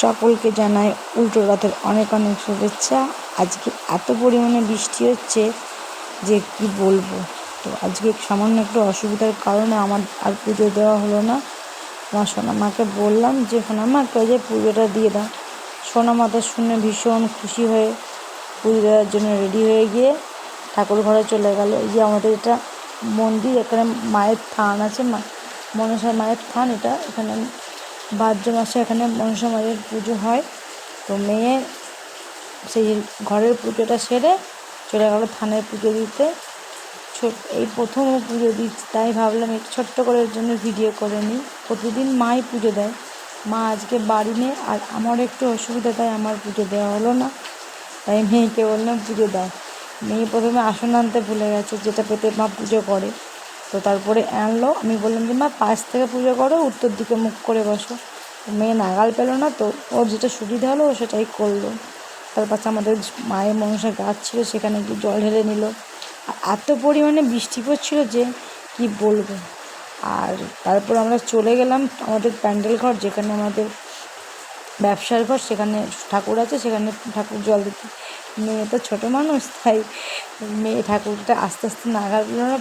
সকলকে জানাই উল্টো রথের অনেক অনেক শুভেচ্ছা। আজকে এত পরিমাণে বৃষ্টি হচ্ছে যে কি বলব? তো আজকে সামান্য একটু অসুবিধার কারণে আমার আর পুজো দেওয়া হলো না। আমার সোনামাকে বললাম যে, সোনামা কেউ যে পুজোটা দিয়ে দাও। সোনামা তো শুনে ভীষণ খুশি হয়ে পুজো দেওয়ার জন্য রেডি হয়ে গিয়ে ঠাকুর ঘরে চলে গেল। এই যে আমাদের এটা মন্দির, এখানে মায়ের থান আছে মা মনসা মায়ের থান এটা। এখানে ভাদ্র মাসে এখানে মনসা মায়ের পুজো হয়। তো মেয়ে সেই ঘরের পুজোটা সেরে চলে গেল থানের পুজো দিতে। এই প্রথম পুজো দিচ্ছে, তাই ভাবলাম একটু ছোট্ট করে জন্য ভিডিও করে নিই। প্রতিদিন মাই পুজো দেয়। মা আজকে বাড়ি নেই, আর আমার একটু অসুবিধা, তাই আমার পুজো দেওয়া হলো না। তাই মেয়েকে বললাম পুজো দাও। মেয়ে প্রথমে আসন আনতে ভুলে গেছে, যেটা পেতে মা পুজো করে। তো তারপরে আনলো। আমি বললাম যে, মা, পাশ থেকে পুজো করো, উত্তর দিকে মুখ করে বসো। মেয়ে নাগাল পেল না, তো ওর যেটা সুবিধা হলো ও সেটাই করল। তার পাশে আমাদের মায়ের মনসা গাছ ছিল, সেখানে গিয়ে জল ঢেলে নিল। আর এত পরিমাণে বৃষ্টি পড়ছিল যে, কি বলব? আর তারপর আমরা চলে গেলাম আমাদের প্যান্ডেল ঘর, যেখানে আমাদের ব্যবসার ঘর, সেখানে ঠাকুর আছে, সেখানে ঠাকুর জল দিতে। মেয়ে তো ছোটো মানুষ, তাই মেয়ে ঠাকুরটা আস্তে আস্তে নাগাল না।